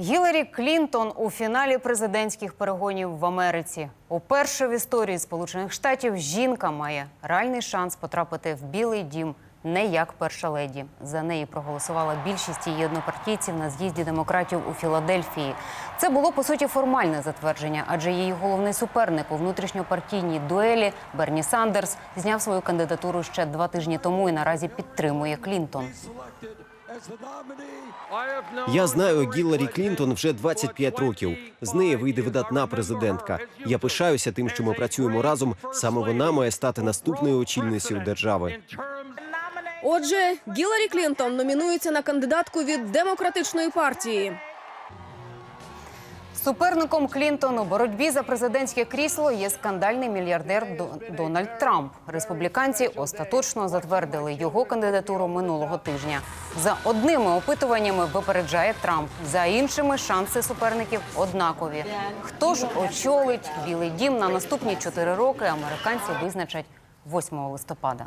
Гіларі Клінтон у фіналі президентських перегонів в Америці. Уперше в історії Сполучених Штатів жінка має реальний шанс потрапити в Білий дім не як перша леді. За неї проголосувала більшість її однопартійців на з'їзді демократів у Філадельфії. Це було по суті формальне затвердження, адже її головний суперник у внутрішньопартійній дуелі Берні Сандерс зняв свою кандидатуру ще два тижні тому і наразі підтримує Клінтон. Я знаю Гілларі Клінтон вже 25 років. З неї вийде видатна президентка. Я пишаюся тим, що ми працюємо разом. Саме вона має стати наступною очільницею держави. Отже, Гіларі Клінтон номінується на кандидатку від демократичної партії. Суперником Клінтон у боротьбі за президентське крісло є скандальний мільярдер До- Дональд Трамп. Республіканці остаточно затвердили його кандидатуру минулого тижня. За одними опитуваннями випереджає Трамп, за іншими шанси суперників однакові. Хто ж очолить Білий Дім на наступні чотири роки? Американці визначать 8 листопада.